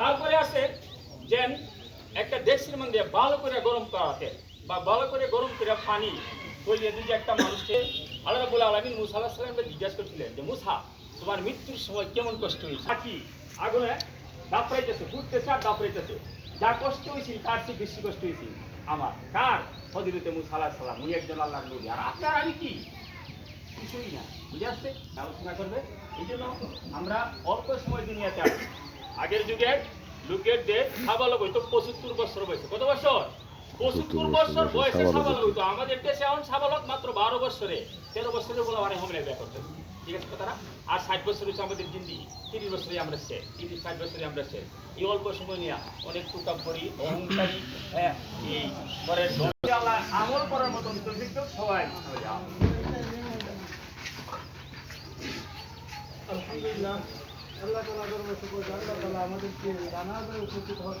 তারপরে আছে যে একটা ডেক্সির মধ্যে ভালো করে গরম করাতে বা ভালো করে গরম করে পানি তৈরি যদি একটা মানুষকে আল্লাহ বলে আলমিন মুসা আল্লাহ সাল্লামকে জিজ্ঞাসা করছিলেন যে, মুসা, তোমার মৃত্যুর সময় কেমন কষ্ট হয়েছে? কি? আগুনে দাপড়াইতেছে ফুটতেছে আর দাপড়াইতেছে যা কষ্ট হয়েছিল তার চেয়ে বেশি কষ্ট হয়েছিল আমার। কার? হদিরতে মুসা আল্লাহ সাল্লাম উনি একজন আল্লাহ নবী। আর আপনার আমি কি? কিছুই না, বুঝে আসছে? আলোচনা করবে? এই জন্য আমরা অল্প সময় দুনিয়াতে আছি আগের যুগে লোকের দেশ সাবালক হইতো পঁচাত্তর বছর বয়সে। কত বছর? পঁচাত্তর বছর বয়সে সাবালক হইতো। আমাদের দেশে এখন সাবালক মাত্র বারো বছরে তেরো বছরে বলে অনেক হোমলে বিয়ে করতে ঠিক আছে কথাটা? আর ষাট বছর হচ্ছে আমাদের জিন্দি তিরিশ বছরে আমরা শেষ তিরিশ ষাট বছরে আমরা শেষ এই অল্প সময় নিয়ে অনেক টুকা করি অহংকারী হ্যাঁ এই আমল করার মতন সবাই আলহামদুলিল্লাহ। আল্লাহ তালা আমাদেরকে জানাজায় উপস্থিত হওয়ার